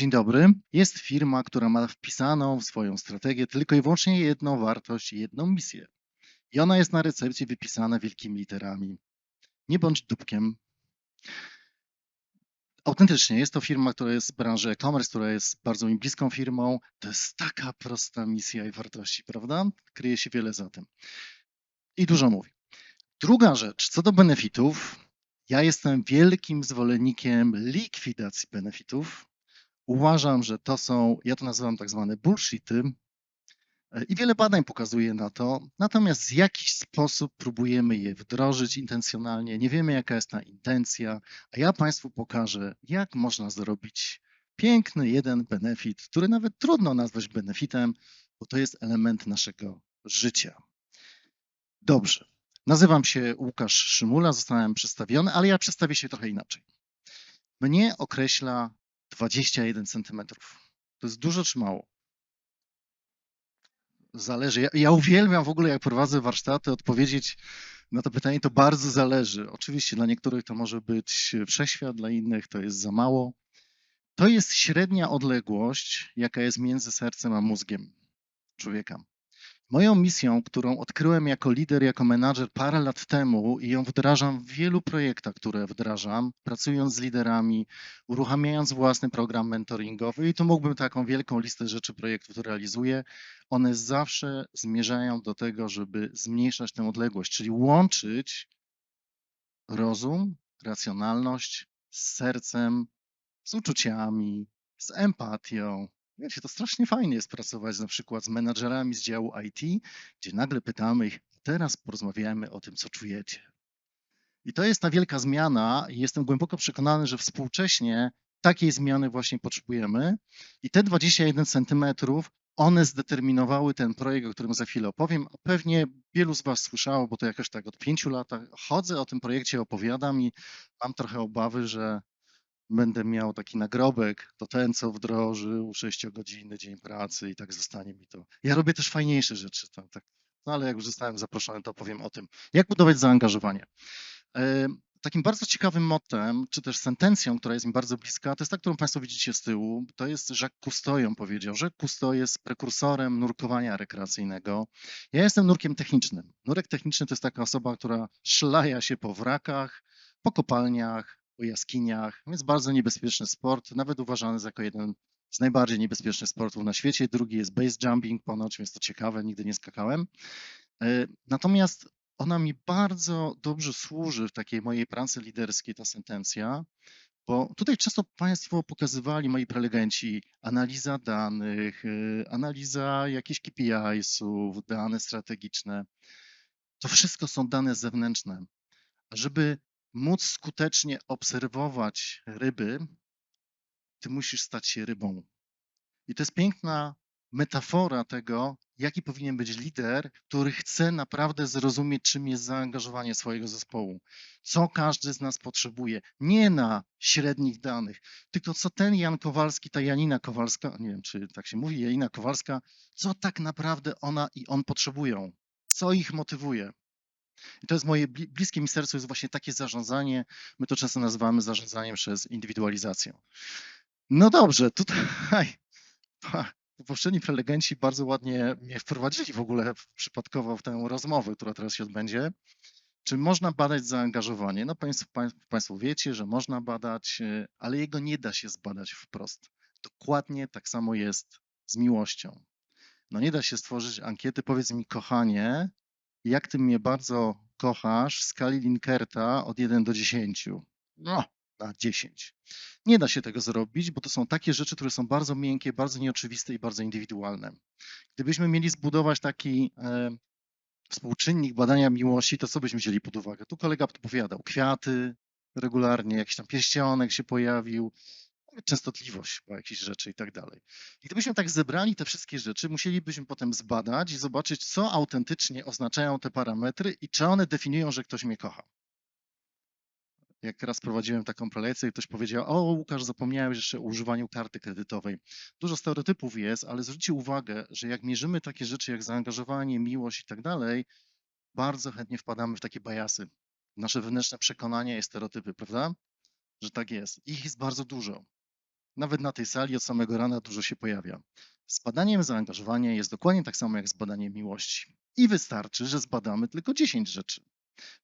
Dzień dobry. Jest firma, która ma wpisaną w swoją strategię tylko i wyłącznie jedną wartość, jedną misję. I ona jest na recepcji wypisana wielkimi literami. Nie bądź dupkiem. Autentycznie jest to firma, która jest z branży e-commerce, która jest bardzo mi bliską firmą. To jest taka prosta misja i wartości, prawda? Kryje się wiele za tym. I dużo mówi. Druga rzecz, co do benefitów, ja jestem wielkim zwolennikiem likwidacji benefitów. Uważam, że to są, ja to nazywam tak zwane bullshity e, i wiele badań pokazuje na to, natomiast w jakiś sposób próbujemy je wdrożyć intencjonalnie, nie wiemy jaka jest ta intencja, a ja Państwu pokażę, jak można zrobić piękny jeden benefit, który nawet trudno nazwać benefitem, bo to jest element naszego życia. Dobrze. Nazywam się Łukasz Szymula, zostałem przedstawiony, ale ja przedstawię się trochę inaczej. Mnie określa 21 cm. To jest dużo czy mało? Zależy. Ja, ja uwielbiam w ogóle, jak prowadzę warsztaty, odpowiedzieć na to pytanie. To bardzo zależy. Oczywiście dla niektórych to może być wszechświat, dla innych to jest za mało. To jest średnia odległość, jaka jest między sercem a mózgiem człowieka. Moją misją, którą odkryłem jako lider, jako menadżer parę lat temu i ją wdrażam w wielu projektach, które wdrażam, pracując z liderami, uruchamiając własny program mentoringowy i tu mógłbym taką wielką listę rzeczy, projektów realizuję, one zawsze zmierzają do tego, żeby zmniejszać tę odległość, czyli łączyć rozum, racjonalność z sercem, z uczuciami, z empatią, Wiecie, to strasznie fajnie jest pracować na przykład z menadżerami z działu IT, gdzie nagle pytamy ich, teraz porozmawiamy o tym, co czujecie. I to jest ta wielka zmiana i jestem głęboko przekonany, że współcześnie takiej zmiany właśnie potrzebujemy. I te 21 centymetrów, one zdeterminowały ten projekt, o którym za chwilę opowiem. Pewnie wielu z Was słyszało, bo to jakoś tak od pięciu lat chodzę o tym projekcie, opowiadam i mam trochę obawy, że będę miał taki nagrobek, to ten, co wdrożył 6-godzinny dzień pracy i tak zostanie mi to. Ja robię też fajniejsze rzeczy, tak, tak. No ale jak już zostałem zaproszony, to powiem o tym, jak budować zaangażowanie. Takim bardzo ciekawym mottem, czy też sentencją, która jest mi bardzo bliska, to jest ta, którą Państwo widzicie z tyłu, to jest Jacques Cousteau ją powiedział. Jacques Cousteau jest prekursorem nurkowania rekreacyjnego. Ja jestem nurkiem technicznym. Nurek techniczny to jest taka osoba, która szlaja się po wrakach, po kopalniach, po jaskiniach, więc bardzo niebezpieczny sport, nawet uważany za jako jeden z najbardziej niebezpiecznych sportów na świecie. Drugi jest base jumping ponoć, więc to ciekawe, nigdy nie skakałem. E, natomiast ona mi bardzo dobrze służy w takiej mojej pracy liderskiej, ta sentencja, bo tutaj często Państwo pokazywali, moi prelegenci, analiza danych, e, analiza jakichś KPI-sów, dane strategiczne. To wszystko są dane zewnętrzne. Żeby móc skutecznie obserwować ryby, ty musisz stać się rybą. I to jest piękna metafora tego, jaki powinien być lider, który chce naprawdę zrozumieć, czym jest zaangażowanie swojego zespołu, co każdy z nas potrzebuje, nie na średnich danych, tylko co ten Jan Kowalski, ta Janina Kowalska, nie wiem, czy tak się mówi, Janina Kowalska, co tak naprawdę ona i on potrzebują, co ich motywuje. I to jest moje bliskie mi sercu, jest właśnie takie zarządzanie. My to często nazywamy zarządzaniem przez indywidualizację. No dobrze, tutaj poprzedni prelegenci bardzo ładnie mnie wprowadzili w ogóle przypadkowo w tę rozmowę, która teraz się odbędzie. Czy można badać zaangażowanie? No państwo, państwo wiecie, że można badać, e, ale jego nie da się zbadać wprost. Dokładnie tak samo jest z miłością. No nie da się stworzyć ankiety, powiedz mi kochanie, jak ty mnie bardzo kochasz w skali Linkerta od 1 do 10. No, na 10. Nie da się tego zrobić, bo to są takie rzeczy, które są bardzo miękkie, bardzo nieoczywiste i bardzo indywidualne. Gdybyśmy mieli zbudować taki e, współczynnik badania miłości, to co byśmy wzięli pod uwagę? Tu kolega podpowiadał kwiaty regularnie, jakiś tam pierścionek się pojawił, częstotliwość bo jakichś rzeczy i tak dalej. I gdybyśmy tak zebrali te wszystkie rzeczy, musielibyśmy potem zbadać i zobaczyć, co autentycznie oznaczają te parametry i czy one definiują, że ktoś mnie kocha. Jak raz prowadziłem taką prelekcję, ktoś powiedział, o Łukasz, zapomniałeś jeszcze o używaniu karty kredytowej. Dużo stereotypów jest, ale zwróćcie uwagę, że jak mierzymy takie rzeczy jak zaangażowanie, miłość i tak dalej, bardzo chętnie wpadamy w takie bajasy. Nasze wewnętrzne przekonania i stereotypy, prawda? Że tak jest. Ich jest bardzo dużo. Nawet na tej sali od samego rana dużo się pojawia. Z badaniem zaangażowania jest dokładnie tak samo jak z badaniem miłości. I wystarczy, że zbadamy tylko 10 rzeczy.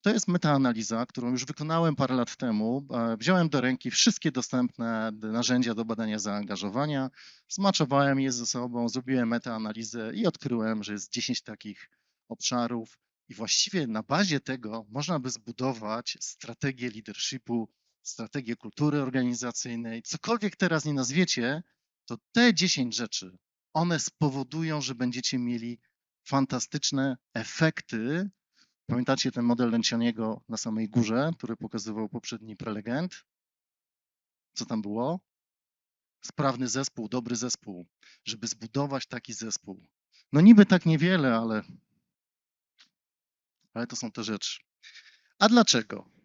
To jest metaanaliza, którą już wykonałem parę lat temu. E, Wziąłem do ręki wszystkie dostępne narzędzia do badania zaangażowania, zmaczowałem je ze sobą, zrobiłem metaanalizę i odkryłem, że jest 10 takich obszarów. I właściwie na bazie tego można by zbudować strategię leadershipu, strategię kultury organizacyjnej, cokolwiek teraz nie nazwiecie, to te 10 rzeczy, one spowodują, że będziecie mieli fantastyczne efekty. Pamiętacie ten model Lencioniego na samej górze, który pokazywał poprzedni prelegent? Co tam było? Sprawny zespół, dobry zespół, żeby zbudować taki zespół. No niby tak niewiele, ale, ale to są te rzeczy. A dlaczego?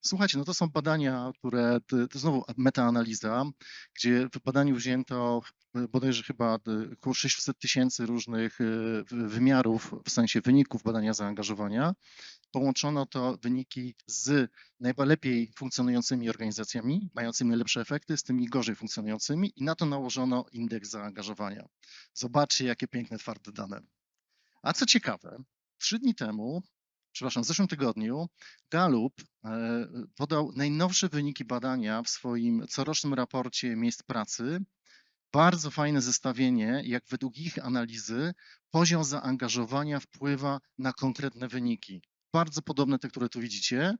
Słuchajcie, no to są badania, które, to, znowu metaanaliza, gdzie w badaniu wzięto bodajże chyba około 600 tysięcy różnych e, wymiarów, w sensie wyników badania zaangażowania. Połączono to wyniki z najlepiej funkcjonującymi organizacjami, mającymi lepsze efekty, z tymi gorzej funkcjonującymi i na to nałożono indeks zaangażowania. Zobaczcie, jakie piękne, twarde dane. A co ciekawe, trzy dni temu przepraszam, w zeszłym tygodniu Gallup e, podał najnowsze wyniki badania w swoim corocznym raporcie miejsc pracy. Bardzo fajne zestawienie, jak według ich analizy poziom zaangażowania wpływa na konkretne wyniki. Bardzo podobne te, które tu widzicie,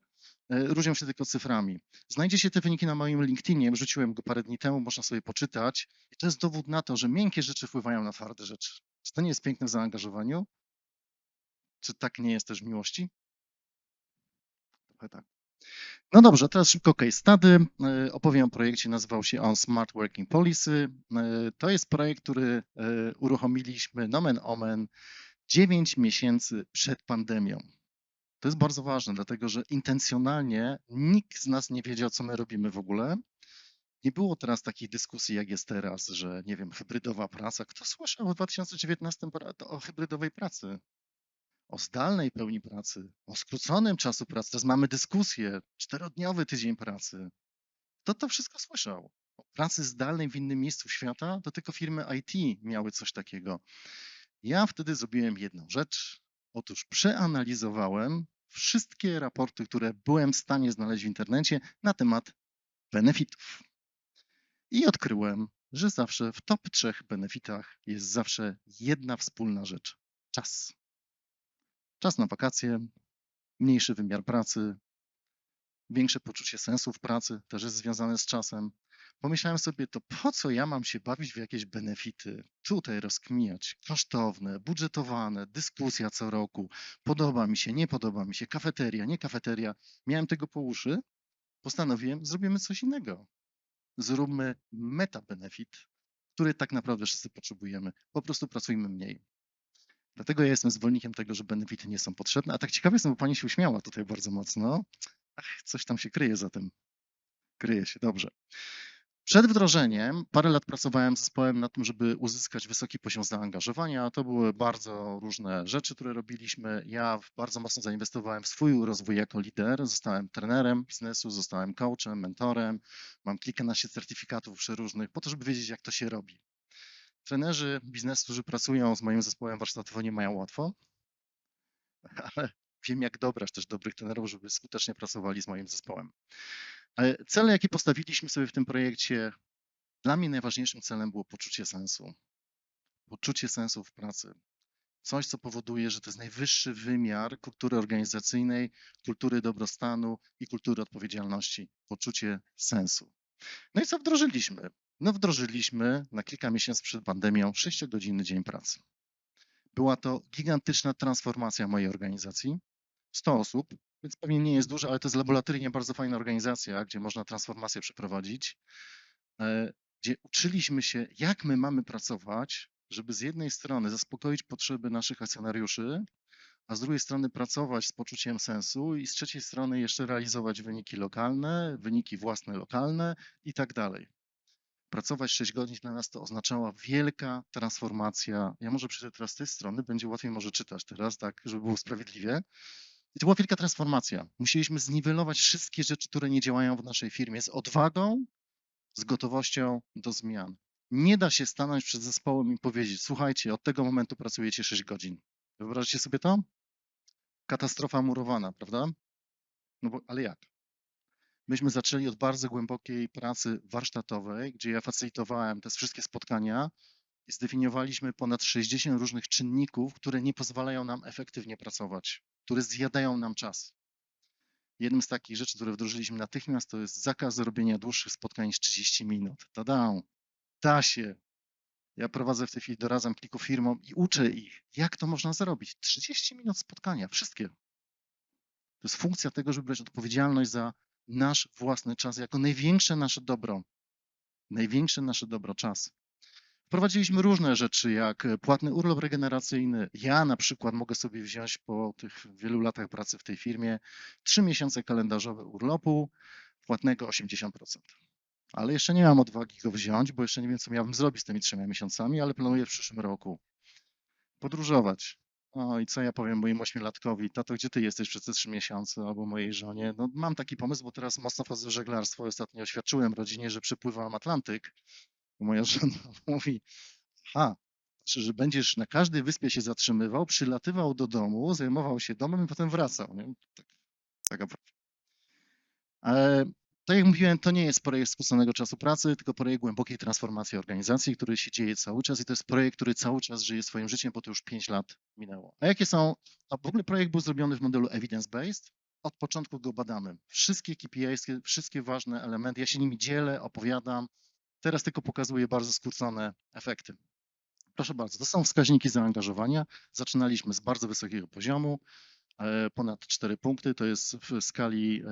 e, różnią się tylko cyframi. Znajdziecie te wyniki na moim LinkedInie, wrzuciłem go parę dni temu, można sobie poczytać. I to jest dowód na to, że miękkie rzeczy wpływają na twarde rzeczy. Czy to nie jest piękne w zaangażowaniu? Czy tak nie jest też w miłości? Trochę tak. No dobrze, teraz szybko case study. E, opowiem o projekcie, nazywał się on Smart Working Policy. E, to jest projekt, który e, uruchomiliśmy nomen omen 9 miesięcy przed pandemią. To jest bardzo ważne, dlatego że intencjonalnie nikt z nas nie wiedział, co my robimy w ogóle. Nie było teraz takiej dyskusji, jak jest teraz, że nie wiem, hybrydowa praca. Kto słyszał w 2019 o hybrydowej pracy? O zdalnej pełni pracy, o skróconym czasu pracy. Teraz mamy dyskusję, czterodniowy tydzień pracy. Kto to wszystko słyszał? O pracy zdalnej w innym miejscu świata, to tylko firmy IT miały coś takiego. Ja wtedy zrobiłem jedną rzecz. Otóż przeanalizowałem wszystkie raporty, które byłem w stanie znaleźć w internecie na temat benefitów. I odkryłem, że zawsze w top trzech benefitach jest zawsze jedna wspólna rzecz czas. Czas na wakacje, mniejszy wymiar pracy, większe poczucie sensu w pracy też jest związane z czasem. Pomyślałem sobie, to po co ja mam się bawić w jakieś benefity, tutaj rozkminiać, kosztowne, budżetowane, dyskusja co roku, podoba mi się, nie podoba mi się, kafeteria, nie kafeteria. Miałem tego po uszy, postanowiłem, zrobimy coś innego. Zróbmy meta benefit, który tak naprawdę wszyscy potrzebujemy. Po prostu pracujmy mniej. Dlatego ja jestem zwolennikiem tego, że benefity nie są potrzebne. A tak ciekawe jestem, bo pani się uśmiała tutaj bardzo mocno. Ach, coś tam się kryje za tym. Kryje się, dobrze. Przed wdrożeniem parę lat pracowałem z zespołem na tym, żeby uzyskać wysoki poziom zaangażowania. To były bardzo różne rzeczy, które robiliśmy. Ja bardzo mocno zainwestowałem w swój rozwój jako lider. Zostałem trenerem biznesu, zostałem coachem, mentorem. Mam kilkanaście certyfikatów przeróżnych po to, żeby wiedzieć, jak to się robi. Trenerzy biznesu, którzy pracują z moim zespołem warsztatowym, nie mają łatwo, ale wiem, jak dobrać też dobrych trenerów, żeby skutecznie pracowali z moim zespołem. Cele, jakie postawiliśmy sobie w tym projekcie, dla mnie najważniejszym celem było poczucie sensu. Poczucie sensu w pracy. Coś, co powoduje, że to jest najwyższy wymiar kultury organizacyjnej, kultury dobrostanu i kultury odpowiedzialności. Poczucie sensu. No i co wdrożyliśmy? No wdrożyliśmy na kilka miesięcy przed pandemią 6-godzinny dzień pracy. Była to gigantyczna transformacja mojej organizacji. 100 osób, więc pewnie nie jest dużo, ale to jest laboratoryjnie bardzo fajna organizacja, gdzie można transformację przeprowadzić, e, gdzie uczyliśmy się, jak my mamy pracować, żeby z jednej strony zaspokoić potrzeby naszych akcjonariuszy, a z drugiej strony pracować z poczuciem sensu i z trzeciej strony jeszcze realizować wyniki lokalne, wyniki własne lokalne i tak dalej pracować 6 godzin dla nas to oznaczała wielka transformacja. Ja może przyjdę teraz z tej strony, będzie łatwiej może czytać teraz, tak, żeby było sprawiedliwie. I to była wielka transformacja. Musieliśmy zniwelować wszystkie rzeczy, które nie działają w naszej firmie z odwagą, z gotowością do zmian. Nie da się stanąć przed zespołem i powiedzieć: Słuchajcie, od tego momentu pracujecie 6 godzin. Wyobraźcie sobie to? Katastrofa murowana, prawda? No bo, ale jak? Myśmy zaczęli od bardzo głębokiej pracy warsztatowej, gdzie ja facylitowałem te wszystkie spotkania i zdefiniowaliśmy ponad 60 różnych czynników, które nie pozwalają nam efektywnie pracować, które zjadają nam czas. Jednym z takich rzeczy, które wdrożyliśmy natychmiast, to jest zakaz robienia dłuższych spotkań niż 30 minut. Tada! Da się. Ja prowadzę w tej chwili, doradzam kilku firmom i uczę ich, jak to można zrobić. 30 minut spotkania, wszystkie. To jest funkcja tego, żeby brać odpowiedzialność za nasz własny czas jako największe nasze dobro. Największe nasze dobro, czas. Wprowadziliśmy różne rzeczy, jak płatny urlop regeneracyjny. Ja na przykład mogę sobie wziąć po tych wielu latach pracy w tej firmie trzy miesiące kalendarzowe urlopu, płatnego 80%. Ale jeszcze nie mam odwagi go wziąć, bo jeszcze nie wiem, co miałbym zrobić z tymi trzema miesiącami, ale planuję w przyszłym roku podróżować. I co ja powiem moim ośmiolatkowi, tato, gdzie ty jesteś przez te trzy miesiące, albo mojej żonie? No mam taki pomysł, bo teraz mocno wchodzę w żeglarstwo. Ostatnio oświadczyłem rodzinie, że przepływam Atlantyk. Moja żona mówi, ha, znaczy, że będziesz na każdej wyspie się zatrzymywał, przylatywał do domu, zajmował się domem i potem wracał. Nie? Tak, taka prawda. Tak jak mówiłem, to nie jest projekt skróconego czasu pracy, tylko projekt głębokiej transformacji organizacji, który się dzieje cały czas i to jest projekt, który cały czas żyje swoim życiem, bo to już 5 lat minęło. A jakie są, a w ogóle projekt był zrobiony w modelu evidence-based, od początku go badamy. Wszystkie KPIs, wszystkie ważne elementy, ja się nimi dzielę, opowiadam. Teraz tylko pokazuję bardzo skrócone efekty. Proszę bardzo, to są wskaźniki zaangażowania. Zaczynaliśmy z bardzo wysokiego poziomu, ponad 4 punkty, to jest w skali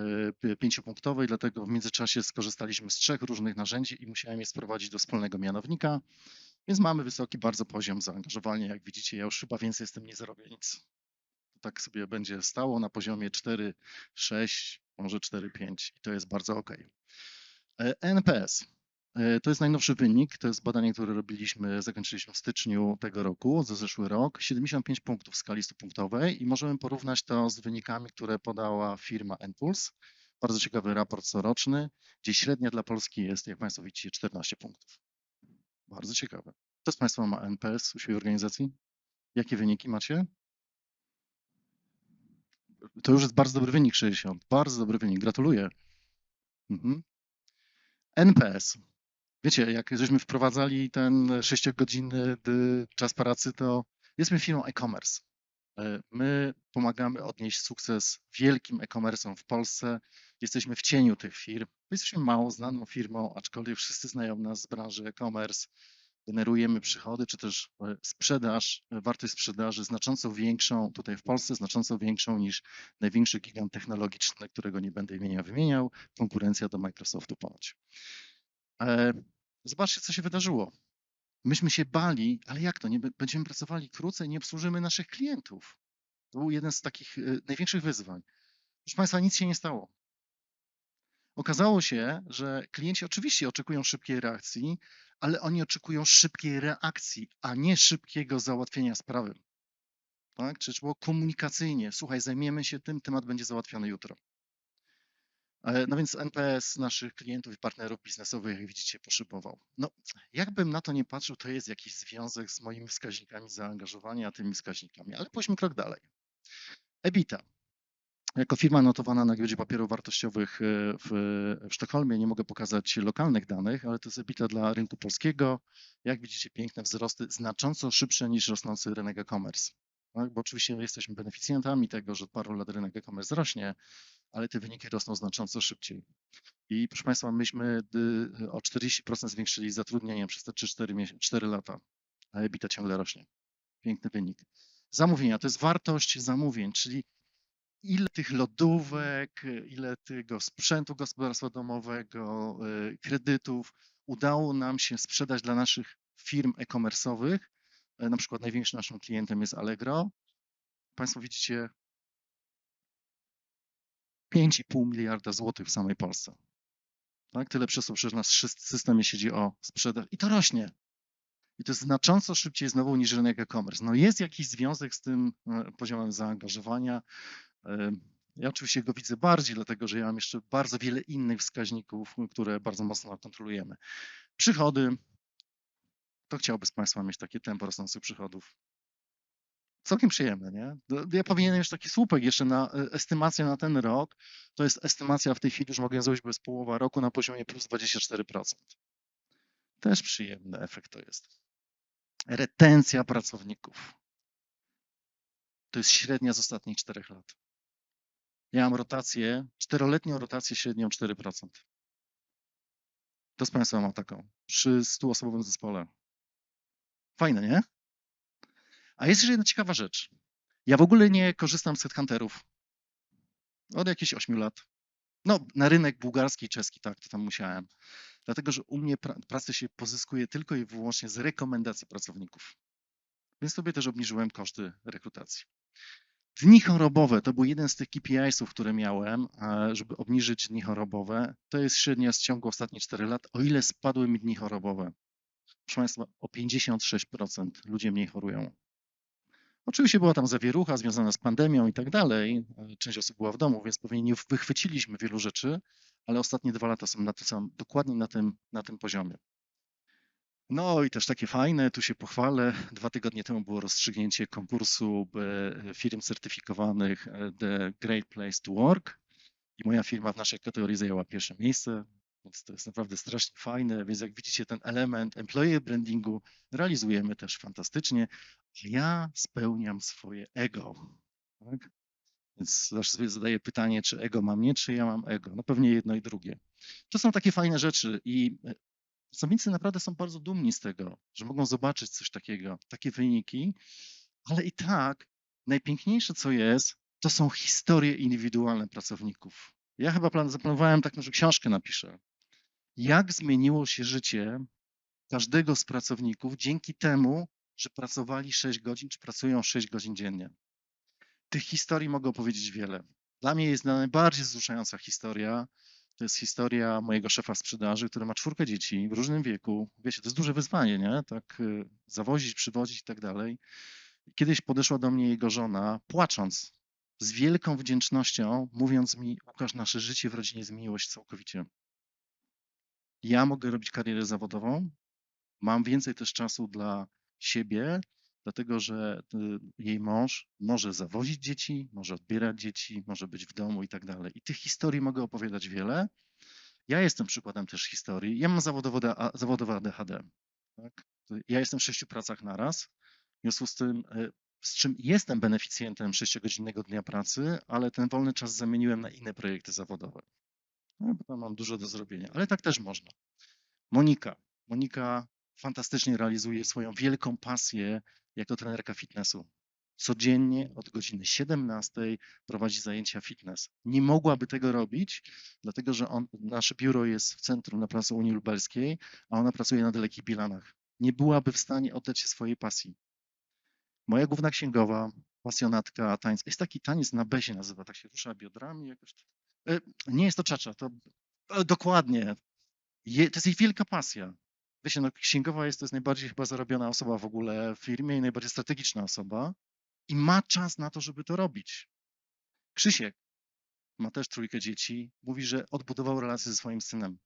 5-punktowej, dlatego w międzyczasie skorzystaliśmy z trzech różnych narzędzi i musiałem je sprowadzić do wspólnego mianownika, więc mamy wysoki bardzo poziom zaangażowania. Jak widzicie, ja już chyba więcej z tym nie zarobię nic. Tak sobie będzie stało na poziomie 4, 6, może 4, 5 i to jest bardzo ok. NPS. E, to jest najnowszy wynik, to jest badanie, które robiliśmy, zakończyliśmy w styczniu tego roku, za zeszły rok, 75 punktów w skali 100-punktowej i możemy porównać to z wynikami, które podała firma Enpuls. Bardzo ciekawy raport coroczny, gdzie średnia dla Polski jest, jak Państwo widzicie, 14 punktów. Bardzo ciekawe. Kto z Państwa ma NPS u siebie organizacji? Jakie wyniki macie? To już jest bardzo dobry wynik, 60. Bardzo dobry wynik, gratuluję. Mhm. NPS. Wiecie, jak żeśmy wprowadzali ten sześciogodzinny czas pracy, to jesteśmy firmą e-commerce. E, my pomagamy odnieść sukces wielkim e-commerce'om w Polsce. Jesteśmy w cieniu tych firm. Jesteśmy mało znaną firmą, aczkolwiek wszyscy znają nas z branży e-commerce. Generujemy przychody, czy też e, sprzedaż, e, wartość sprzedaży znacząco większą tutaj w Polsce, znacząco większą niż największy gigant technologiczny, którego nie będę imienia wymieniał. Konkurencja do Microsoftu ponoć. Zobaczcie, co się wydarzyło. Myśmy się bali, ale jak to? Nie będziemy pracowali krócej, nie obsłużymy naszych klientów. To był jeden z takich y, największych wyzwań. Proszę Państwa, nic się nie stało. Okazało się, że klienci oczywiście oczekują szybkiej reakcji, ale oni oczekują szybkiej reakcji, a nie szybkiego załatwienia sprawy. Tak? Czyli było komunikacyjnie, słuchaj, zajmiemy się tym, temat będzie załatwiony jutro. E, no więc NPS naszych klientów i partnerów biznesowych, jak widzicie, poszybował. No, jakbym na to nie patrzył, to jest jakiś związek z moimi wskaźnikami zaangażowania, tymi wskaźnikami, ale pójdźmy krok dalej. EBITA. Jako firma notowana na giełdzie papierów wartościowych e, w, w Sztokholmie nie mogę pokazać lokalnych danych, ale to jest EBITA dla rynku polskiego. Jak widzicie, piękne wzrosty, znacząco szybsze niż rosnący rynek e-commerce. Tak? Bo oczywiście jesteśmy beneficjentami tego, że od paru lat rynek e-commerce rośnie, ale te wyniki rosną znacząco szybciej. I proszę Państwa, myśmy y, o 40% zwiększyli zatrudnienie przez te 3-4 4 lata, a EBITDA ciągle rośnie. Piękny wynik. Zamówienia to jest wartość zamówień, czyli ile tych lodówek, ile tego sprzętu gospodarstwa domowego, y, kredytów udało nam się sprzedać dla naszych firm e-commerce'owych. E, na przykład największym naszym klientem jest Allegro. Państwo widzicie 5,5 miliarda złotych w samej Polsce. Tak? Tyle przesuw, że nas w systemie siedzi o sprzedaż i to rośnie. I to jest znacząco szybciej znowu niż rynek e-commerce. No jest jakiś związek z tym e, poziomem zaangażowania. E, Ja oczywiście go widzę bardziej, dlatego że ja mam jeszcze bardzo wiele innych wskaźników, które bardzo mocno kontrolujemy. Przychody. To chciałby z Państwa mieć takie tempo rosnących przychodów. Całkiem przyjemne, nie? Ja powinienem już taki słupek jeszcze na e, estymację na ten rok. To jest estymacja w tej chwili, już mogę zrobić, jest połowa roku na poziomie plus 24%. Też przyjemny efekt to jest. Retencja pracowników. To jest średnia z ostatnich czterech lat. Ja mam rotację, czteroletnią rotację średnią 4%. To z Państwa ma taką, przy 100-osobowym zespole. Fajne, nie? A jest jeszcze jedna ciekawa rzecz. Ja w ogóle nie korzystam z headhunterów. Od jakichś 8 lat. No, na rynek bułgarski i czeski, tak, to tam musiałem. Dlatego, że u mnie pra pracę się pozyskuje tylko i wyłącznie z rekomendacji pracowników. Więc sobie też obniżyłem koszty rekrutacji. Dni chorobowe to był jeden z tych KPI-sów, które miałem, e, żeby obniżyć dni chorobowe. To jest średnia z ciągu ostatnich 4 lat, o ile spadły mi dni chorobowe. Proszę Państwa, o 56% ludzie mniej chorują. Oczywiście była tam zawierucha związana z pandemią i tak dalej. Część osób była w domu, więc pewnie nie wychwyciliśmy wielu rzeczy, ale ostatnie dwa lata są na samym, dokładnie na tym, na tym poziomie. No i też takie fajne, tu się pochwalę. Dwa tygodnie temu było rozstrzygnięcie konkursu e, firm certyfikowanych e, The Great Place to Work i moja firma w naszej kategorii zajęła pierwsze miejsce, więc to jest naprawdę strasznie fajne. Więc jak widzicie, ten element employer brandingu realizujemy też fantastycznie, a ja spełniam swoje ego. Tak? Więc zawsze sobie zadaję pytanie, czy ego mam nie, czy ja mam ego. No pewnie jedno i drugie. To są takie fajne rzeczy i e, pracownicy naprawdę są bardzo dumni z tego, że mogą zobaczyć coś takiego, takie wyniki, ale i tak najpiękniejsze, co jest, to są historie indywidualne pracowników. Ja chyba plan, zaplanowałem taką, że książkę napiszę. Jak zmieniło się życie każdego z pracowników dzięki temu, że pracowali 6 godzin, czy pracują 6 godzin dziennie. Tych historii mogę opowiedzieć wiele. Dla mnie jest najbardziej wzruszająca historia. To jest historia mojego szefa sprzedaży, który ma czwórkę dzieci w różnym wieku. Wiecie, to jest duże wyzwanie, nie? Tak y, zawozić, przywozić i tak dalej. Kiedyś podeszła do mnie jego żona, płacząc, z wielką wdzięcznością, mówiąc mi: Łukasz, nasze życie w rodzinie zmieniło się całkowicie. Ja mogę robić karierę zawodową, mam więcej też czasu dla siebie, dlatego że y, jej mąż może zawozić dzieci, może odbierać dzieci, może być w domu i tak dalej. I tych historii mogę opowiadać wiele. Ja jestem przykładem też historii. Ja mam zawodowe, ADHD. Tak? Ja jestem w sześciu pracach naraz. W związku z tym, y, z czym jestem beneficjentem sześciogodzinnego dnia pracy, ale ten wolny czas zamieniłem na inne projekty zawodowe. No, bo tam mam dużo do zrobienia, ale tak też można. Monika. Monika fantastycznie realizuje swoją wielką pasję jako trenerka fitnessu. Codziennie od godziny 17 prowadzi zajęcia fitness. Nie mogłaby tego robić, dlatego że on, nasze biuro jest w centrum na placu Unii Lubelskiej, a ona pracuje na Dalekich Bielanach. Nie byłaby w stanie oddać się swojej pasji. Moja główna księgowa, pasjonatka tańca. Jest taki taniec na bezie nazywa, tak się rusza biodrami jakoś. E, Nie jest to czacza, to e, dokładnie. Je, to jest jej wielka pasja. Wiecie, no, księgowa jest to jest najbardziej chyba zarobiona osoba w ogóle w firmie i najbardziej strategiczna osoba i ma czas na to, żeby to robić. Krzysiek ma też trójkę dzieci, mówi, że odbudował relacje ze swoim synem.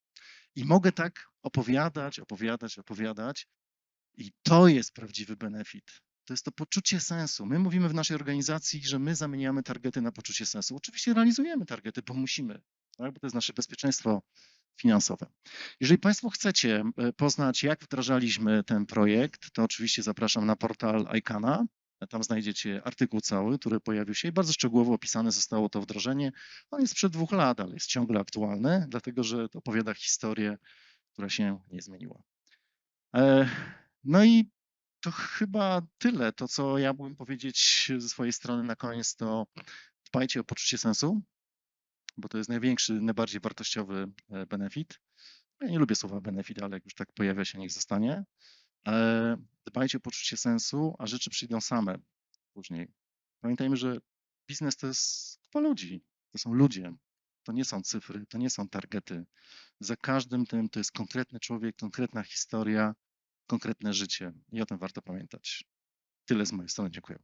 I mogę tak opowiadać, opowiadać, opowiadać i to jest prawdziwy benefit. To jest to poczucie sensu. My mówimy w naszej organizacji, że my zamieniamy targety na poczucie sensu. Oczywiście realizujemy targety, bo musimy, tak? bo to jest nasze bezpieczeństwo finansowe. Jeżeli Państwo chcecie e, poznać, jak wdrażaliśmy ten projekt, to oczywiście zapraszam na portal ICANA. Tam znajdziecie artykuł cały, który pojawił się i bardzo szczegółowo opisane zostało to wdrożenie. On jest sprzed dwóch lat, ale jest ciągle aktualny, dlatego że opowiada historię, która się nie zmieniła. E, No i to chyba tyle. To, co ja mógłbym powiedzieć ze swojej strony na koniec, to dbajcie o poczucie sensu, bo to jest największy, najbardziej wartościowy e, benefit. Ja nie lubię słowa benefit, ale jak już tak pojawia się, niech zostanie. E, Dbajcie o poczucie sensu, a rzeczy przyjdą same później. Pamiętajmy, że biznes to jest kupa ludzi. To są ludzie. To nie są cyfry, to nie są targety. Za każdym tym to jest konkretny człowiek, konkretna historia, konkretne życie i o tym warto pamiętać. Tyle z mojej strony. Dziękuję.